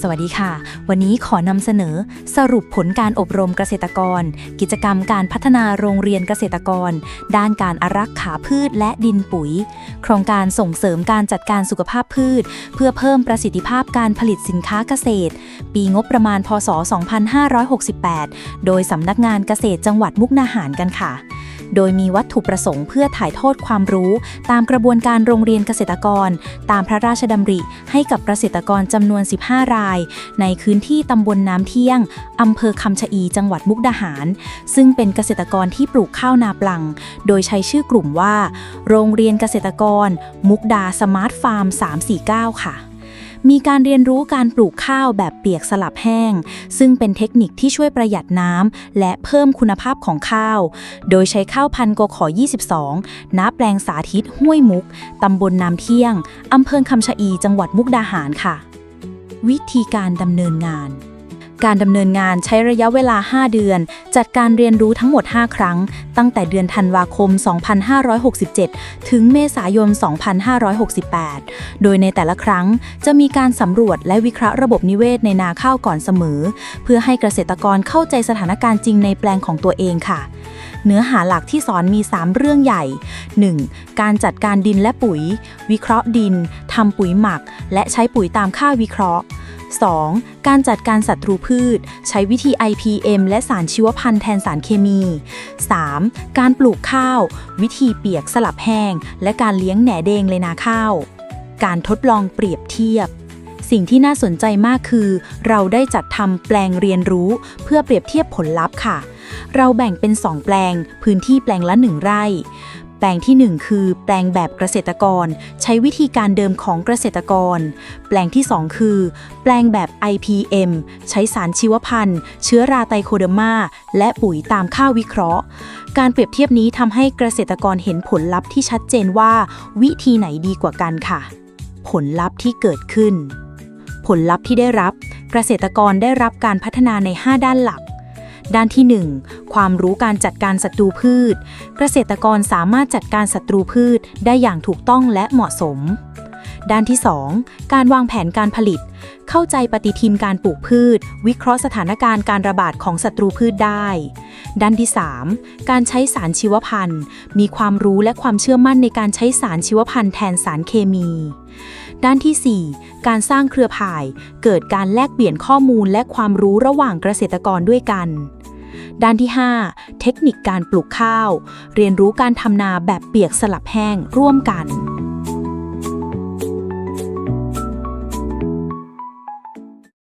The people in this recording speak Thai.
สวัสดีค่ะ วันนี้ขอนำเสนอสรุปผลการอบรมเกษตรกร กิจกรรมการพัฒนาโรงเรียนเกษตรกร ด้านการอารักขาพืชและดินปุ๋ย โครงการส่งเสริมการจัดการสุขภาพพืช เพื่อเพิ่มประสิทธิภาพการผลิตสินค้าเกษตร ปีงบประมาณพศ 2568 โดยสำนักงานเกษตรจังหวัดมุกนาหารกันค่ะ โดยมีวัตถุประสงค์เพื่อถ่ายทอดความรู้ ตามกระบวนการโรงเรียนเกษตรกร ตามพระราชดำริ ให้กับเกษตรกรจำนวน 15 ราย ในพื้นที่ตำบลน้ำเที่ยงอำเภอคำชะอีจังหวัดมุกดาหาร ซึ่งเป็นเกษตรกรที่ปลูกข้าวนาปลัง โดยใช้ชื่อกลุ่มว่า โรงเรียนเกษตรกร มุกดาสมาร์ทฟาร์ม 349 ค่ะ มีการเรียนรู้การปลูกข้าวแบบเปียกสลับแห้ง ซึ่งเป็นเทคนิคที่ช่วยประหยัดน้ำและเพิ่มคุณภาพของข้าว โดยใช้ข้าวพันธุ์กขอ 22 ณ แปลงสาธิตห้วยมุก ตำบลน้ำเที่ยง อำเภอคำชะอี จังหวัดมุกดาหารค่ะ วิธีการดำเนินงาน การดำเนินงานใช้ระยะเวลา 5 เดือน จัดการเรียนรู้ทั้งหมด 5 ครั้ง ตั้งแต่เดือนธันวาคม 2567 ถึงเมษายน 2568 โดยในแต่ละครั้งจะมีการสำรวจและวิเคราะห์ระบบนิเวศในนาข้าวก่อนเสมอ เพื่อให้เกษตรกรเข้าใจสถานการณ์จริงในแปลงของตัวเองค่ะเนื้อหาหลักที่สอนมี 3 เรื่องใหญ่ 1. การจัดการดินและปุ๋ย วิเคราะห์ดิน ทำปุ๋ยหมัก และใช้ปุ๋ยตามค่าวิเคราะห์ 2. การจัดการศัตรูพืช ใช้วิธี IPM และสารชีวพันธุ์แทนสารเคมี 3. การปลูกข้าว วิธีเปียกสลับแห้ง และการเลี้ยงแหน่เดงเลยนาข้าว การทดลองเปรียบเทียบสิ่งที่น่าสนใจมากคือ เราได้จัดทำแปลงเรียนรู้ เพื่อเปรียบเทียบผลลัพธ์ค่ะ เราแบ่งเป็น 2 แปลง พื้นที่แปลงละ 1 ไร่ แปลงที่ 1 คือ แปลงแบบเกษตรกร ใช้วิธีการเดิมของเกษตรกร แปลงที่ 2 คือ แปลงแบบ IPM ใช้สารชีวพันธุ์ เชื้อราไตโคเดอร์มาและปุ๋ยตามค่าวิเคราะห์ การเปรียบเทียบนี้ทำให้เกษตรกรเห็นผลลัพธ์ที่ชัดเจนว่า วิธีไหนดีกว่ากันค่ะ ผลลัพธ์ที่เกิดขึ้น ผลลัพธ์ที่ได้รับ เกษตรกรได้รับการพัฒนาใน 5 ด้านหลัก ด้านที่ 1 ความรู้การจัดการศัตรูพืช เกษตรกรสามารถจัดการศัตรูพืชได้อย่างถูกต้องและเหมาะสม ด้านที่ 2 การวางแผนการผลิต เข้าใจปฏิทินการปลูกพืช วิเคราะห์สถานการณ์การระบาดของศัตรูพืชได้ ด้านที่ 3 การใช้สารชีวพันธุ์ มีความรู้และความเชื่อมั่นในการใช้สารชีวพันธุ์แทนสารเคมีด้านทีสี่4 การสร้างเครือข่าย เกิดการแลกเปลี่ยนข้อมูลและความรู้ระหว่างเกษตรกรด้วยกัน ด้านที่ 5 เทคนิคการปลูกข้าว เรียนรู้การทำนาแบบเปียกสลับแห้งร่วมกัน